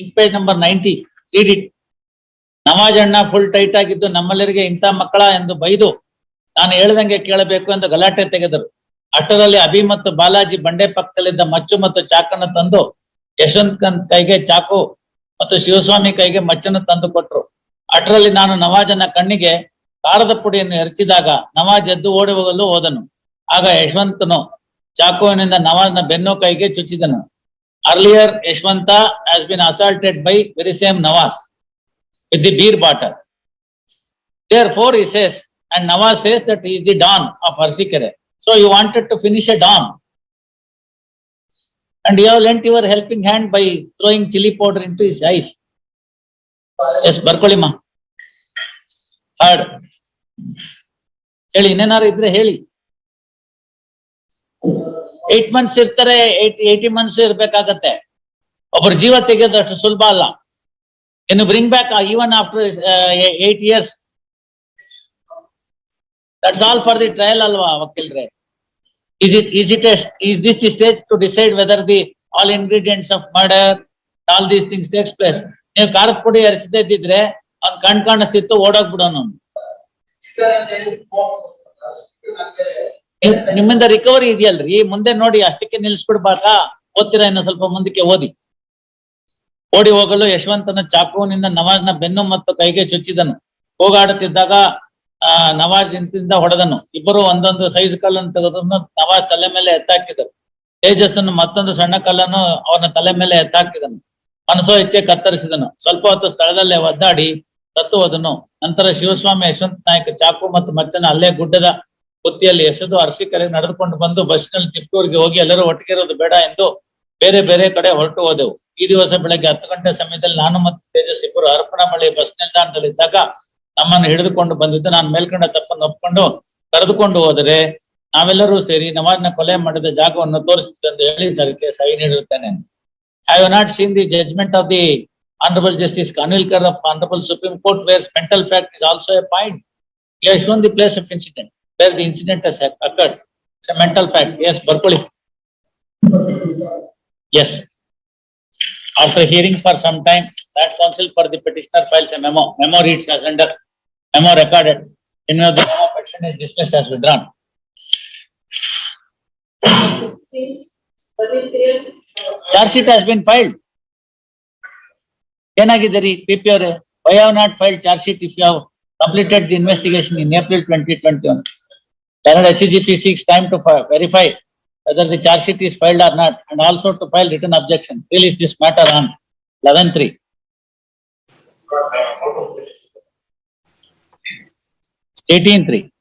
Ink page number ninety read it Nawaz ಅಣ್ಣ full tight ಆಗಿದ್ದು ನಮ್ಮೆಲ್ಲರಿಗೆ ಇಂಥ ಮಕ್ಕಳ ಎಂದು ಬೈದು ನಾನು ಹೇಳ್ದಂಗೆ ಕೇಳಬೇಕು ಎಂದು ಗಲಾಟೆ ತೆಗೆದರು. ಅಷ್ಟರಲ್ಲಿ ಅಭಿ ಮತ್ತು ಬಾಲಾಜಿ ಬಂಡೆ ಪಕ್ಕದಲ್ಲಿದ್ದ ಮಚ್ಚು ಮತ್ತು ಚಾಕನ್ನ ತಂದು ಯಶವಂತ್ ಕೈಗೆ ಚಾಕು ಮತ್ತು ಶಿವಸ್ವಾಮಿ ಕೈಗೆ ಮಚ್ಚನ್ನು ತಂದು ಕೊಟ್ಟರು ಅಷ್ಟರಲ್ಲಿ ನಾನು ನವಾಜನ ಕಣ್ಣಿಗೆ ಕಾರದ ಪುಡಿಯನ್ನು ಎರಚಿದಾಗ ನವಾಜ್ ಎದ್ದು ಓಡಿ ಹೋಗಲು ಹೋದನು. ಆಗ ಯಶವಂತನು ಚಾಕುವಿನಿಂದ ನವಾಜ್ನ ಬೆನ್ನು ಕೈಗೆ ಚುಚ್ಚಿದನು. Earlier Yashwant has been assaulted by very same Nawaz with the beer bottle. Therefore, he says, and Nawaz says that he is the Don of Arsikere. So you wanted to finish a Don. And you have lent your helping hand by throwing chili powder into his eyes. Yes, ಬರ್ಕೊಳ್ಳಿಮ್ಮ. Heard. ಹೇಳಿ ಇನ್ನೇನಾರು ಇದ್ರೆ ಹೇಳಿ. Eight months ಇರ್ತಾರೆ eighty months ಇರ್ಬೇಕಾಗತ್ತೆ. ಒಬ್ಬರು ಜೀವ ತೆಗೆಯೋದು ಅಷ್ಟು ಸುಲಭ ಅಲ್ಲ. ಇನ್ನು bring back even after eight years that's all for the trial ಅಲ್ವಾ, ವಕೀಲ್ರೆ? Is it is it is this the stage to decide whether the all ingredients of murder all these things takes place ನೀವು car ಪುಡಿ ಎರಿಸದೇ ಇದ್ದಿದ್ರೆ, ಅವ್ನು ಕಣ್ ಕಾಣಿಸ್ತಿತ್ತು, ಓಡೋಗ್ಬಿಡೋನು. ನಿಮ್ಮಿಂದ recovery ಇದೆಯಲ್ರಿ? ಮುಂದೆ ನೋಡಿ, ಅಷ್ಟಕ್ಕೆ ನಿಲ್ಸ್ಬಿಡ್ಬಾಕ ಓದ್ತೀರಾ ಇನ್ನು ಸ್ವಲ್ಪ ಮುಂದಕ್ಕೆ? ಓದಿ. ಓಡಿ ಹೋಗಲು ಯಶವಂತನ ಚಾಕುವಿನಿಂದ ನವಾಜ್ನ ಬೆನ್ನು ಮತ್ತು ಕೈಗೆ ಚುಚ್ಚಿದನು. ಹೋಗಾಡುತ್ತಿದ್ದಾಗ ಆ, ನವಾಜ್ ಇಂತಿಂದ ಹೊಡೆದನು. ಇಬ್ಬರು ಒಂದೊಂದು ಸೈಜ್ ಕಲ್ಲನ್ನು ತೆಗೆದನ್ನು ನವಾಜ್ ತಲೆ ಮೇಲೆ ಎತ್ತಾಕಿದರು. ತೇಜಸ್ಸನ್ನು ಮತ್ತೊಂದು ಸಣ್ಣ ಕಲ್ಲನ್ನು ಅವನ ತಲೆ ಮೇಲೆ ಎತ್ತಾಕಿದನು. ಮನಸೋ ಹೆಚ್ಚೆ ಕತ್ತರಿಸಿದನು. ಸ್ವಲ್ಪ ಹೊತ್ತು ಸ್ಥಳದಲ್ಲೇ ಒದ್ದಾಡಿ ಸತ್ತು ಹೋದನು ನಂತರ ಶಿವಸ್ವಾಮಿ ಯಶವಂತ ನಾಯಕ ಚಾಕು ಮತ್ತು ಮಚ್ಚನ ಅಲ್ಲೇ ಗುಡ್ಡದ ಬುತ್ತಿಯಲ್ಲಿ ಎಸೆದು ಅರಸೀಕೆರೆ ನಡೆದುಕೊಂಡು ಬಂದು ಬಸ್ನಲ್ಲಿ ತಿಪ್ಪೂರಿಗೆ ಹೋಗಿ ಎಲ್ಲರೂ ಒಟ್ಟಿಗೆ ಇರೋದು ಬೇಡ ಎಂದು ಬೇರೆ ಬೇರೆ ಕಡೆ ಹೊರಟು ಹೋದೆವು. ಈ ದಿವಸ ಬೆಳಗ್ಗೆ ಹತ್ತು ಗಂಟೆ ಸಮಯದಲ್ಲಿ ನಾನು ಮತ್ತು ತೇಜಸ್ ಇಬ್ಬರು ಅರ್ಪಣಾ ಮಳೆ ಬಸ್ ನಿಲ್ದಾಣದಲ್ಲಿದ್ದಾಗ ನಮ್ಮನ್ನು ಹಿಡಿದುಕೊಂಡು ಬಂದಿದ್ದು ನಾನು ಮೇಲ್ಕಂಡ ತಪ್ಪನ್ನು ಒಪ್ಕೊಂಡು ಕರೆದುಕೊಂಡು ಹೋದರೆ ನಾವೆಲ್ಲರೂ ಸೇರಿ ನವಾಜ್ನ ಕೊಲೆ ಮಾಡಿದ ಜಾಗವನ್ನು ತೋರಿಸಿದ್ದೆಂದು ಹೇಳಿ ಸರ್ಗೆ ಸಹಿ ನೀಡುತ್ತೇನೆ I have not seen the judgment of the honourable justice Khanwilkar of honourable supreme court where mental fact is also a point is shown the place of incident where the incident has occurred. It's a mental fact. Yes, Berkeley. Yes. After hearing for some time, that counsel for the petitioner files a memo. Memo reads as under. Memo recorded. In the memo, petition is dismissed as withdrawn. Charge sheet has been filed. ಏನಾಗಿದ್ದೀರಿ P P ಅವರೇ why have not file charge sheet if you have completed the investigation in April 2021. Standard HGP seeks time to verify whether the charge sheet is filed or not and also to file written objection. Release is this matter on 11-3. Eighteen three.